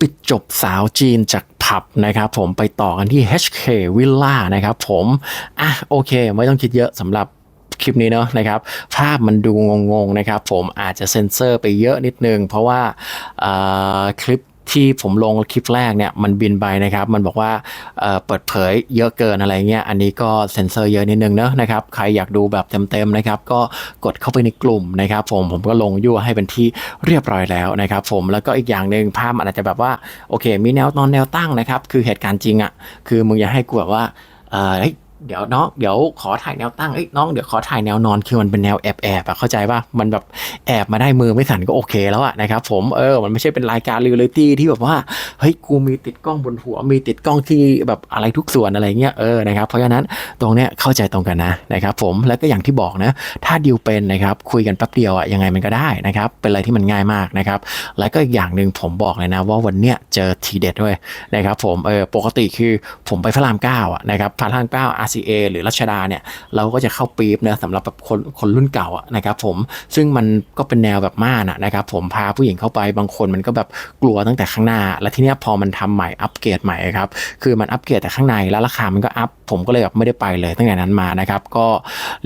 ปิดจบสาวจีนจากผับนะครับผมไปต่อกันที่ HK Villa นะครับผมอะโอเค ไม่ต้องคิดเยอะสำหรับคลิปนี้เนาะนะครับ ภาพมันดูงงๆนะครับ ผมอาจจะเซ็นเซอร์ไปเยอะนิดนึง เพราะว่าคลิป ที่ผมลงคลิปแรกเนี่ยมันบินไปนะครับ มันบอกว่าเเปิดเผยเยอะเกินอะไรเงี้ยอันนี้ก็เซ็นเซอร์เยอะนิดนึงเนอะนะครับใครอยากดูแบบเต็มๆนะครับก็กดเข้าไปในกลุ่มนะครับ ผมผมก็ลงยั่วให้เป็นที่เรียบร้อยแล้วนะครับ ผมแล้วก็อีกอย่างหนึ่งภาพอาจจะแบบว่าโอเค มีแนวนอนแนวตั้งนะครับ คือเหตุการณ์จริงอะ่ะคือมึงอย่าให้กลัวว่าเออเฮ้ย เดี๋ยวน้องเดี๋ยวขอถ่ายแนวตั้งเอ้ยน้องเดี๋ยวขอถ่ายแนวนอนคือมันเป็นแนวแอบแอบๆอะเข้าใจป่ะมันแบบแอบมาได้มือไม่สั่นก็โอเคแล้วอะนะครับผมเออมันไม่ใช่เป็นรายการเรียลลิตี้ที่แบบว่าเฮ้ยกูมีติดกล้องบนหัวมีติดกล้องที่แบบอะไรทุกส่วนอะไรเงี้ยเออนะครับเพราะฉะนั้นตรงเนี้ยเข้าใจตรงกันนะนะครับผมแล้วก็อย่างที่บอกนะ ถ้าดิวเป็นนะครับคุยกันแป๊บเดียวอะยังไงมันก็ได้นะครับเป็นอะไรที่มันง่ายมากนะครับแล้วก็อีกอย่างหนึ่งผมบอกเลยนะ ว่าวันเนี้ยเจอทีเด็ดด้วยนะครับผมเออปกติคือผมไปพระรามเก้าอะนะครับพระรามเก้า RCA หรือรัชดาเนี่ยเราก็จะเข้าปี๊บนะสำหรับแบบคนคนรุ่นเก่าอะนะครับผมซึ่งมันก็เป็นแนวแบบม่านะนะครับผมพาผู้หญิงเข้าไปบางคนมันก็แบบกลัวตั้งแต่ข้างหน้า แล้วทีเนี้ยพอมันทำใหม่อัปเกรดใหม่ครับคือมันอัปเกรดแต่ข้างในแล้วราคามันก็อัพผมก็เลยแบบไม่ได้ไปเลยตั้งแต่นั้นมานะครับก็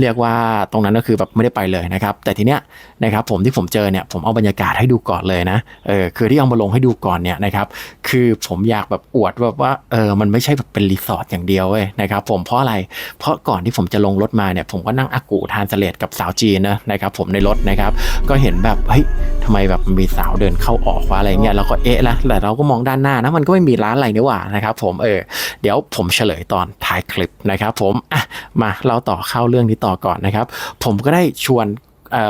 เรียกว่าตรงนั้นก็คือแบบไม่ได้ไปเลยนะครับแต่ทีเนี้ยนะครับผมที่ผมเจอเนี่ยผมเอาบรรยากาศให้ดูก่อนเลยนะเออคือที่เอามาลงให้ดูก่อนเนี่ยนะครับคือผมอยากแบบอวดแบบว่าเออมันไม่ใช่แบบเป็นรีสอร์ทอย่างเดียวเว้ยนะครับผมเพราะอะไรเพราะก่อนที่ผมจะลงรถมาเนี่ยผมก็นั่งอากูทานเสลดกับสาวจีนนะนะครับผมในรถนะครับก็เห็นแบบเฮ้ยทำไมแบบมีสาวเดินเข้าออกวะอะไรเงี้ยเราก็เอ๊ะละแต่เราก็มองด้านหน้านะมันก็ไม่มีร้านอะไรนี่หว่านะครับผมเออเดี๋ยวผมเฉลยตอนท้ายคลิปนะครับผมอะมาเราต่อเข้าเรื่องนี้ต่อก่อนนะครับ ผมก็ได้ชวน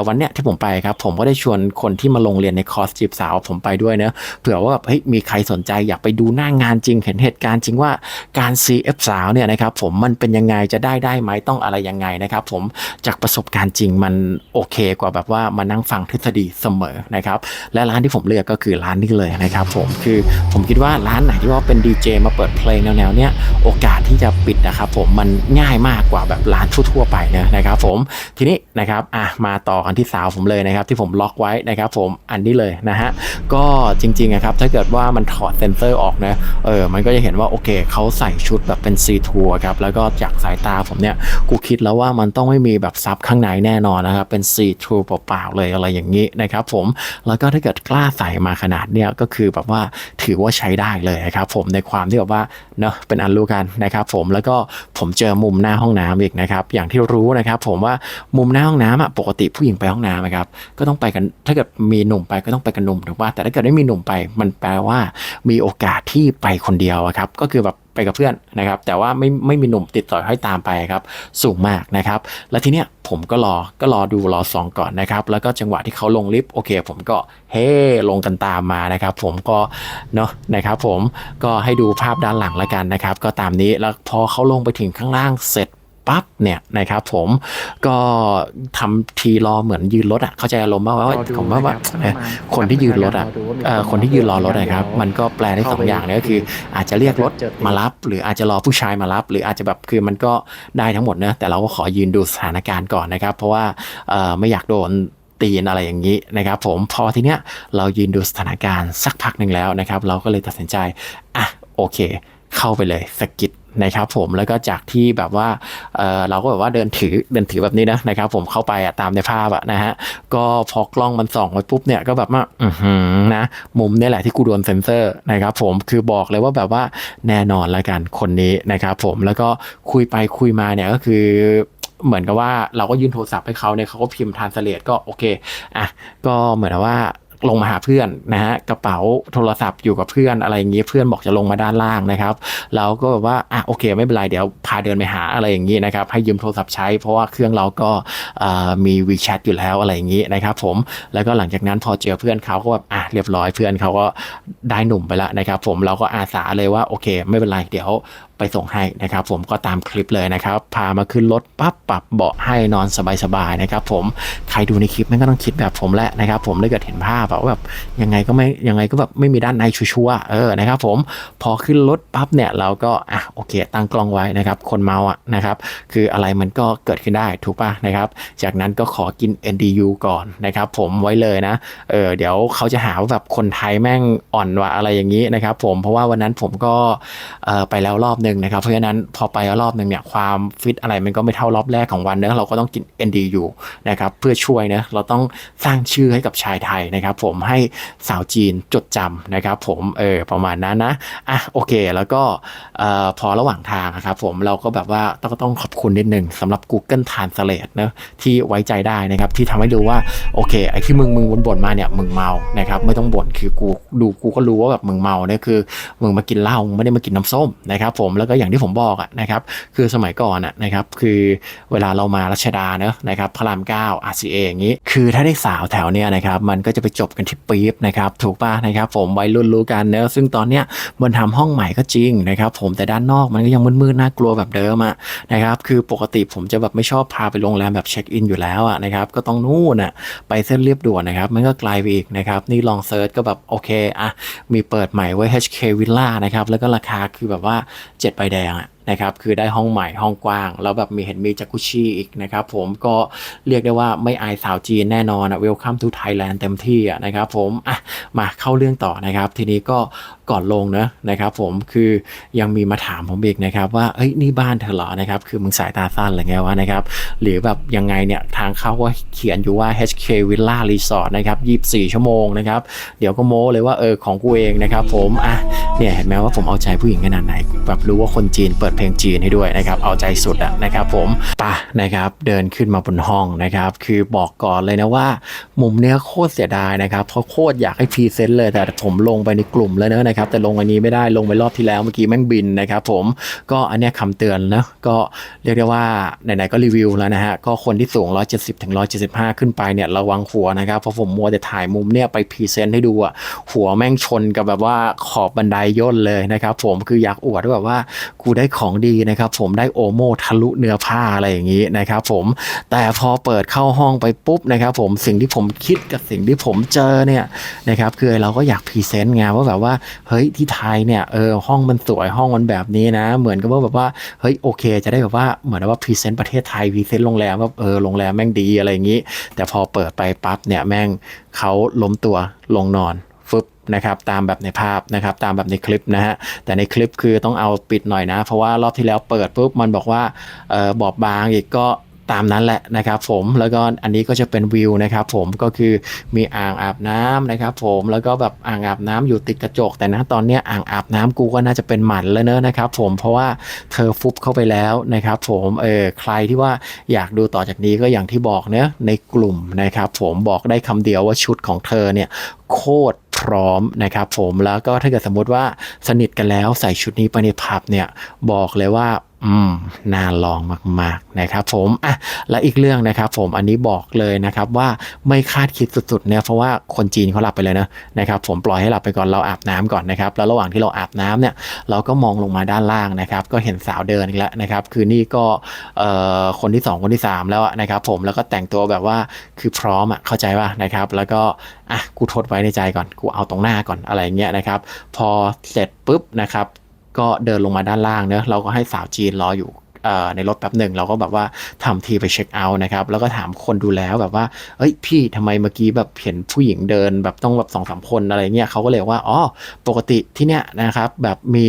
วันเนี้ยที่ผมไปครับ ผมก็ได้ชวนคนที่มาลงเรียนในคอร์สจีบสาวผมไปด้วยเนะเผื่อว่าเฮ้ยมีใครสนใจอยากไปดูหน้างานจริงเห็นเหตุการณ์จริงว่าการ CF สาวเนี่ยนะครับผมมันเป็นยังไงจะได้ได้ไหมต้องอะไรยังไงนะครับ ผมจากประสบการณ์จริงมันโอเคกว่าแบบว่ามานั่งฟังทฤษฎีเสมอนะครับ และร้านที่ผมเลือกก็คือร้านนี้เลยนะครับ ผมคือผมคิดว่าร้านไหนที่ว่าเป็นดีเจมาเปิดเพลงแนวๆเนี้ยโอกาสที่จะปิดนะครับ ผมมันง่ายมากกว่าแบบร้านทั่วๆไปเนะนะครับ ผมทีนี้นะครับอะมาต่อกันที่สาวผมเลยนะครับ ที่ผมล็อกไว้นะครับผมอันนี้เลยนะฮะก็จริงๆอะครับถ้าเกิดว่ามันถอดเซนเซอร์ออกนะเออมันก็จะเห็นว่าโอเคเขาใส่ชุดแบบเป็นซีทัวครับแล้วก็จากสายตาผมเนี่ยกูคิดแล้วว่ามันต้องไม่มีแบบซับข้างในแน่นอนนะครับเป็นซีทัวเปล่าๆเลยอะไรอย่างนี้นะครับผมแล้วก็ถ้าเกิดกล้าใส่มาขนาดเนี้ยก็คือแบบว่าถือว่าใช้ได้เลยครับผมในความที่แบบว่าเนาะเป็นอันรู้กันนะครับผมแล้วก็ผมเจอมุมหน้าห้องน้ำอีกนะครับอย่างที่รู้นะครับผมว่ามุมหน้าห้องน้ำอะปกติผู้หญิงไปห้องน้ำนะครับ ก็ต้องไปกัน ถ้าเกิดมีหนุ่มไปก็ต้องไปกับหนุ่มถูกป่ะแต่ถ้าเกิดไม่มีหนุ่มไป มันแปลว่ามีโอกาสที่ไปคนเดียวครับ ก็คือแบบไปกับเพื่อนนะครับ แต่ว่าไม่ไม่มีหนุ่มติดต่อให้ตามไปครับ สูงมากนะครับ แล้วทีเนี้ยผมก็รอก็รอดูรอสองก่อนนะครับ แล้วก็จังหวะที่เขาลงลิฟต์โอเค ผมก็เฮ้ลงกันตามมานะครับ ผมก็เนาะนะครับ ผมก็ให้ดูภาพด้านหลังแล้วกันนะครับ ก็ตามนี้แล้วพอเขาลงไปถึงข้างล่างเสร็จ ปั๊บเนี่ยนะครับผมก็ทำทีรอเหมือนยืนรถอะเข้าใจอารมณ์ว่าว่าผมว่าว่าเอ่อคนที่ยืนรถอะเอ่อคนที่ยืนรอรถนะครับ มันก็แปลได้สองอย่างเนี่ยก็คือ อาจจะเรียกรถมารับ หรืออาจจะรอผู้ชายมารับ หรืออาจจะแบบคือมันก็ได้ทั้งหมดนะแต่เราก็ขอยืนดูสถานการณ์ก่อนนะครับ เพราะว่าเอ่อไม่อยากโดนตีนอะไรอย่างนี้นะครับ ผมพอทีเนี้ยเรายืนดูสถานการณ์สักพักหนึ่งแล้วนะครับ เราก็เลยตัดสินใจอะโอเค เข้าไปเลยสกกิดนะครับผมแล้วก็จากที่แบบว่าเเราก็แบบว่าเดินถือเดินถือแบบนี้นะนะครับ ผมเข้าไปอะตามในภาพอะนะฮะก็พอกล้องมันส่องไปปุ๊บเนี่ยก็แบบว่าอือหือนะ มุมนี่แหละที่กูโดนเซ็นเซอร์นะครับ ผมคือบอกเลยว่าแบบว่าแน่นอนละกันคนนี้นะครับ ผมแล้วก็คุยไปคุยมาเนี่ยก็คือเหมือนกับว่าเราก็ยื่นโทรศัพท์ให้เขาเนี่ยเขาก็พิมพ์ทานสเลตก็โอเคอะก็เหมือนกับว่า ลงมาหาเพื่อนนะฮะกระเป๋าโทรศัพท์อยู่กับเพื่อนอะไรอย่างงี้เพื่อนบอกจะลงมาด้านล่างนะครับเราก็แบบว่าอะโอเค ไม่เป็นไรเดี๋ยวพาเดินไปหาอะไรอย่างงี้นะครับให้ยืมโทรศัพท์ใช้เพราะว่าเครื่องเราก็มี WeChat อยู่แล้วอะไรอย่างงี้นะครับผมแล้วก็หลังจากนั้นพอเจอเพื่อนเขาก็แบบอะเรียบร้อยเพื่อนเขาก็ได้หนุ่มไปแล้วนะครับผมเราก็อาสาเลยว่าโอเค ไม่เป็นไรเดี๋ยว ไปส่งให้นะครับ ผมก็ตามคลิปเลยนะครับ พามาขึ้นรถปั๊บปรับเบาะให้นอนสบายๆนะครับ ผมใครดูในคลิปมันก็ต้องคิดแบบผมแหละนะครับ ผมถ้เกิดเห็นภาพอะว่าแบบยังไงก็ไม่ยังไงก็แบบไม่มีด้านในชัวร์ๆเออนะครับ ผมพอขึ้นรถปั๊บเนี่ยเราก็อะโอเค ตั้งกล้องไว้นะครับ คนเมาอะนะครับ คืออะไรมันก็เกิดขึ้นได้ถูกป่ะนะครับ จากนั้นก็ขอกิน NDU ก่อนนะครับ ผมไว้เลยนะเออเดี๋ยวเขาจะหาว่าแบบคนไทยแม่งอ่อนว่ะอะไรอย่างนี้นะครับ ผมเพราะว่าวันนั้นผมก็ออไปแล้วรอบหนึ่งนะครับเพราะฉะนั้นพอไปรอบหนึ่งเนี่ยความฟิตอะไรมันก็ไม่เท่ารอบแรกของวันเนอะเราก็ต้องกิน NDU นะครับเพื่อช่วยนะเราต้องสร้างชื่อให้กับชายไทยนะครับ ผมให้สาวจีนจดจำนะครับ ผมเออประมาณนั้นนะอะโอเค แล้วก็เอ่อพอระหว่างทางนะครับผมเราก็แบบว่าต้องต้องขอบคุณนิดหนึ่งสำหรับ Google Translate นะที่ไว้ใจได้นะครับที่ทำให้ดูว่าโอเคไอ้ที่มึงมึงบ่นมาเนี่ยมึงเมานะครับไม่ต้องบ่นคือกูดูกูก็รู้ว่าแบบมึงเมาเนี่ยคือมึงมากินเหล้าไม่ได้มากินน้ำส้มนะครับผมแล้วก็อย่างที่ผมบอกอะนะครับคือสมัยก่อนอะนะครับคือเวลาเรามารัชดาเนอะนะครับพระรามเก้า RCA อย่างนี้ คือถ้าได้สาวแถวเนี้ยนะครับมันก็จะไปจบกันที่ปี๊บนะครับถูกป่ะนะครับผมวัยรุ่นรู้กันเนอะซึ่งตอนเนี้ยมันทำห้องใหม่ก็จริงนะครับผมแต่ด้านนอกมันก็ยังมืดๆน่ากลัวแบบเดิมอะนะครับคือปกติผมจะแบบไม่ชอบพาไปโรงแรมแบบเช็คอินอยู่แล้วอะนะครับก็ต้องนู่นอะไปเส้นเรียบด่วนนะครับมันก็ไกลไปอีกนะครับนี่ลองเซิร์ชก็แบบโอเคอะมีเปิดใหม่ไว้ HK Villa นะครับแล้วก็ราคาคือแบบว่า7ใบแดงอะนะครับคือได้ห้องใหม่ห้องกว้าง แล้วแบบมีเห็นมีจักรุชี่อีกนะครับผมก็เรียกได้ว่าไม่อายสาวจีนแน่นอนอะ Welcome to Thailand เต็มที่อะนะครับผมอะมาเข้าเรื่องต่อนะครับ ทีนี้ก็ก่อนลงนะนะครับผมคือยังมีมาถามผมอีกนะครับว่าเอ้ยนี่บ้านเธอเหรอนะครับคือมึงสายตาสั้นอะไรเงี้ยวะนะครับหรือแบบยังไงเนี่ยทางเข้าก็เขียนอยู่ว่า HK Villa Resort นะครับ24 ชั่วโมงนะครับเดี๋ยวก็โม้เลยว่าเออของกูเองนะครับผมอะเนี่ยเห็นไหมว่าผมเอาใจผู้หญิงขนาดไหนแบบรู้ว่าคนจีนเปิดเพลงจีนให้ด้วยนะครับ เอาใจสุดอะนะครับผมปะนะครับเดินขึ้นมาบนห้องนะครับ คือบอกก่อนเลยนะว่า มุมเนี้ยโคตรเสียดายนะครับเพราะโคตรอยากให้พรีเซนต์เลยแต่ผมลงไปในกลุ่มแล้วเนะนะครับ แต่ลงอันนี้ไม่ได้ลงไปรอบที่แล้วเมื่อกี้แม่งบินนะครับผมก็อันเนี้ยคำเตือนนะก็เรียกได้ว่าไหนๆก็รีวิวแล้วนะฮะก็คนที่สูง 170ถึง175 ขึ้นไปเนี่ยระวังหัวนะครับเพราะผมมัวแต่ถ่ายมุมเนี่ยไปพรีเซนต์ให้ดูอะหัวแม่งชนกับแบบว่าขอบบันไดย่นเลยนะครับผมคืออยากอวดว่าแบบว่ากูได้ขของดีนะครับผมได้โอโมทะลุเนื้อผ้าอะไรอย่างนี้นะครับผมแต่พอเปิดเข้าห้องไปปุ๊บนะครับผมสิ่งที่ผมคิดกับสิ่งที่ผมเจอเนี่ยนะครับคือเราก็อยากพรีเซนต์ไงว่าแบบว่าเฮ้ยที่ไทยเนี่ยเออห้องมันสวยห้องมันแบบนี้นะ เหมือนกับว่าแบบว่าเฮ้ยโอเค จะได้แบบว่าเหมือนว่าพรีเซนต์ประเทศไทยพรีเซนต์โรงแรมว่าเออโรงแรมแม่งดีอะไรอย่างนี้ แต่พอเปิดไปปั๊บเนี่ยแม่งเขาล้มตัวลงนอน ฟึบนะครับตามแบบในภาพนะครับตามแบบในคลิปนะฮะแต่ในคลิปคือต้องเอาปิดหน่อยนะ เพราะว่ารอบที่แล้วเปิดปุ๊บมันบอกว่าเออบอบบางอีกก็ตามนั้นแหละนะครับผมแล้วก็อันนี้ก็จะเป็นวิวนะครับผมก็คือมีอ่างอาบน้ำนะครับผมแล้วก็แบบอ่างอาบน้ำอยู่ติดกระจก แต่นะตอนนี้อ่างอาบน้ำกูก็น่าจะเป็นหมันแล้วเนอะนะครับผมเพราะว่าเธอฟุบเข้าไปแล้วนะครับผมเออใครที่ว่าอยากดูต่อจากนี้ก็อย่างที่บอกเนะในกลุ่มนะครับผมบอกได้คำเดียวว่าชุดของเธอเนี่ยโคตร พร้อมนะครับผมแล้วก็ถ้าเกิดสมมติว่าสนิทกันแล้วใส่ชุดนี้ไปในผับเนี่ยบอกเลยว่า อืมน่าลองมาก ๆ นะครับผมอะและอีกเรื่องนะครับผมอันนี้บอกเลยนะครับว่าไม่คาดคิดสุดๆเนี่ยเพราะว่าคนจีนเขาหลับไปเลยนะนะครับผมปล่อยให้หลับไปก่อนเราอาบน้ำก่อนนะครับแล้วระหว่างที่เราอาบน้ำเนี่ยเราก็มองลงมาด้านล่างนะครับ ก็เห็นสาวเดินอีกแล้วนะครับ คือนี่ก็เอ่อคนที่สองคนที่สามแล้วนะครับผมแล้วก็แต่งตัวแบบว่าคือพร้อมอะเข้าใจว่านะครับ แล้วก็อะกูทดไว้ในใจก่อนกูเอาตรงหน้าก่อนอะไรเงี้ยนะครับ พอเสร็จปุ๊บนะครับ ก็เดินลงมาด้านล่างเนอะเราก็ให้สาวจีนรออยู่ในรถแป๊บหนึ่งเราก็แบบว่าทำทีไปเช็คเอาท์นะครับ แล้วก็ถามคนดูแลแบบว่า เอ้ยพี่ทำไมเมื่อกี้แบบเห็นผู้หญิงเดินแบบต้องแบบสองสามคนอะไรเงี้ยเขาก็เลยว่าอ๋อปกติที่เนี้ยนะครับแบบมี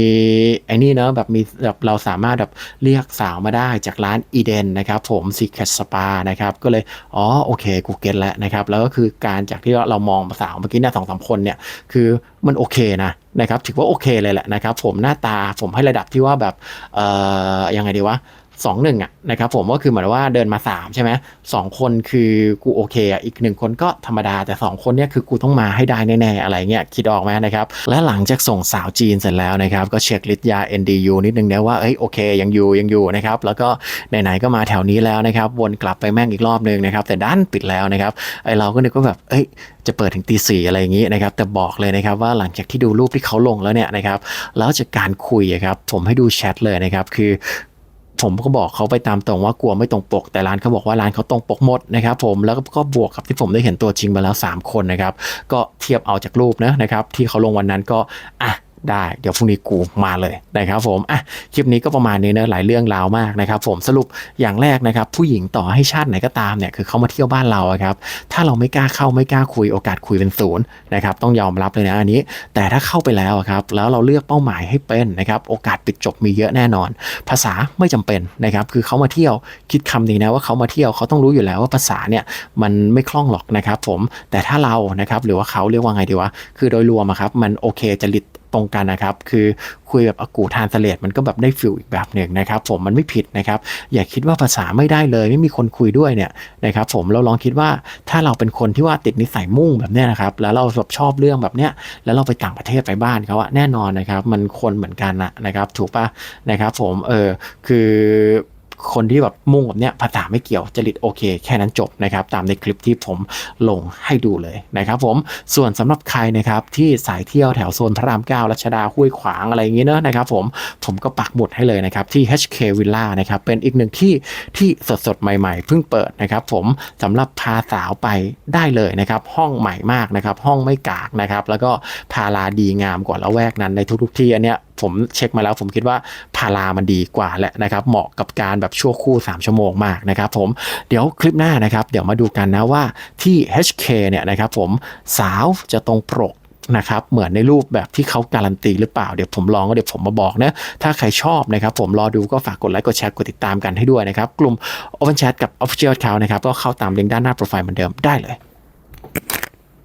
ไอ้นี่เนอะแบบมีแบบเราสามารถแบบเรียกสาวมาได้จากร้านอีเดนนะครับผม Secret Spa นะครับก็เลยอ๋อโอเคกูเก็ตแล้วนะครับแล้วก็คือการจากที่เรามองสาวเมื่อกี้เนี่ยสองสามคนเนี่ยคือมันโอเคนะ นะครับถือว่าโอเคเลยแหละนะครับผมหน้าตาผมให้ระดับที่ว่าแบบเอ่อยังไงดีวะ สองหนึ่งอะนะครับผมก็คือเหมือนว่าเดินมา3ใช่ไหมสองคนคือกูโอเคอะอีกหนึ่งคนก็ธรรมดาแต่2คนเนี่ยคือกูต้องมาให้ได้แน่ๆอะไรเงี้ยคิดออกไหมนะครับและหลังจากส่งสาวจีนเสร็จแล้วนะครับก็เช็คลิสต์ยา NDU นิดนึงนะว่าเอ้ยโอเคยังอยู่ยังอยู่นะครับแล้วก็ไหนๆก็มาแถวนี้แล้วนะครับวนกลับไปแม่งอีกรอบนึงนะครับแต่ด้านปิดแล้วนะครับไอเราก็นึกว่าแบบเอ้ยจะเปิดถึงตีสี่อะไรอย่างนี้นะครับแต่บอกเลยนะครับว่าหลังจากที่ดูรูปที่เขาลงแล้วเนี่ยนะครับแล้วจากการคุยครับผมให้ดูแชทเลยนะครับคือ ผมก็บอกเขาไปตามตรงว่ากลัวไม่ตรงปก แต่ร้านเขาบอกว่าร้านเขาตรงปกหมดนะครับผมแล้วก็บวกกับที่ผมได้เห็นตัวจริงมาแล้ว 3 คนนะครับ ก็เทียบเอาจากรูปนะนะครับที่เขาลงวันนั้นก็อะ ได้เดี๋ยวพรุ่งนี้กูมาเลยนะครับผมอะคลิปนี้ก็ประมาณนี้เนะหลายเรื่องราวมากนะครับผมสรุปอย่างแรกนะครับ ผู้หญิงต่อให้ชาติไหนก็ตามเนี่ยคือเขามาเที่ยวบ้านเราครับถ้าเราไม่กล้าเข้าไม่กล้าคุยโอกาสคุยเป็นศูนย์นะครับต้องยอมรับเลยนะอันนี้ แต่ถ้าเข้าไปแล้วครับแล้วเราเลือกเป้าหมายให้เป็นนะครับโอกาสปิดจบมีเยอะแน่นอน ภาษาไม่จำเป็นนะครับคือเขามาเที่ยวคิดคำนี้นะว่าเขามาเที่ยวเขาต้องรู้อยู่แล้วว่าภาษาเนี่ยมันไม่คล่องหรอกนะครับผมแต่ถ้าเรานะครับหรือว่าเขาเรียกว่าไงดีวะคือโดยรวมครับมันโอเคจริต ตรงกันนะครับ คือคุยแบบอากูทานสเลดมันก็แบบได้ฟิลอีกแบบหนึ่งนะครับผมมันไม่ผิดนะครับ อย่าคิดว่าภาษาไม่ได้เลย ไม่มีคนคุยด้วยเนี่ยนะครับผมเราลองคิดว่าถ้าเราเป็นคนที่ว่าติดนิสัยมุ่งแบบเนี้ยนะครับ แล้วเราแบบชอบเรื่องแบบเนี้ยแล้วเราไปต่างประเทศไปบ้านเขาอะแน่นอนนะครับ มันคนเหมือนกันนะนะครับ ถูกปะนะครับ ผมเออคือ คนที่แบบมุ่งแบบเนี้ยภาษาไม่เกี่ยวจริตโอเค แค่นั้นจบนะครับ ตามในคลิปที่ผมลงให้ดูเลยนะครับผมส่วนสำหรับใครนะครับที่สายเที่ยวแถวโซนพระรามเก้ารัชดาห้วยขวางอะไรอย่างเงี้เนอะนะครับผมผมก็ปักหมุดให้เลยนะครับที่ HK Villa นะครับเป็นอีกหนึ่งที่ที่สดๆใหม่ๆ เพิ่งเปิดนะครับผมสำหรับพาสาวไปได้เลยนะครับห้องใหม่มากนะครับห้องไม่กากนะครับแล้วก็พาลาดีงามกว่าละแวกนั้นในทุกๆที่อันเนี้ย ผมเช็คมาแล้วผมคิดว่าพารามันดีกว่าแหละนะครับเหมาะกับการแบบชั่วคู่ 3 ชั่วโมงมากนะครับผมเดี๋ยวคลิปหน้านะครับ เดี๋ยวมาดูกันนะว่าที่ HK เนี่ยนะครับผมสาวจะตรงปกนะครับเหมือนในรูปแบบที่เขาการันตีหรือเปล่าเดี๋ยวผมลองก็เดี๋ยวผมมาบอกนะถ้าใครชอบนะครับผมรอดูก็ฝากกดไลค์กดแชร์กดติดตามกันให้ด้วยนะครับ กลุ่ม Open Chat กับ Official Account นะครับก็เข้าตามลิงก์ด้านหน้าโปรไฟล์เหมือนเดิมได้เลย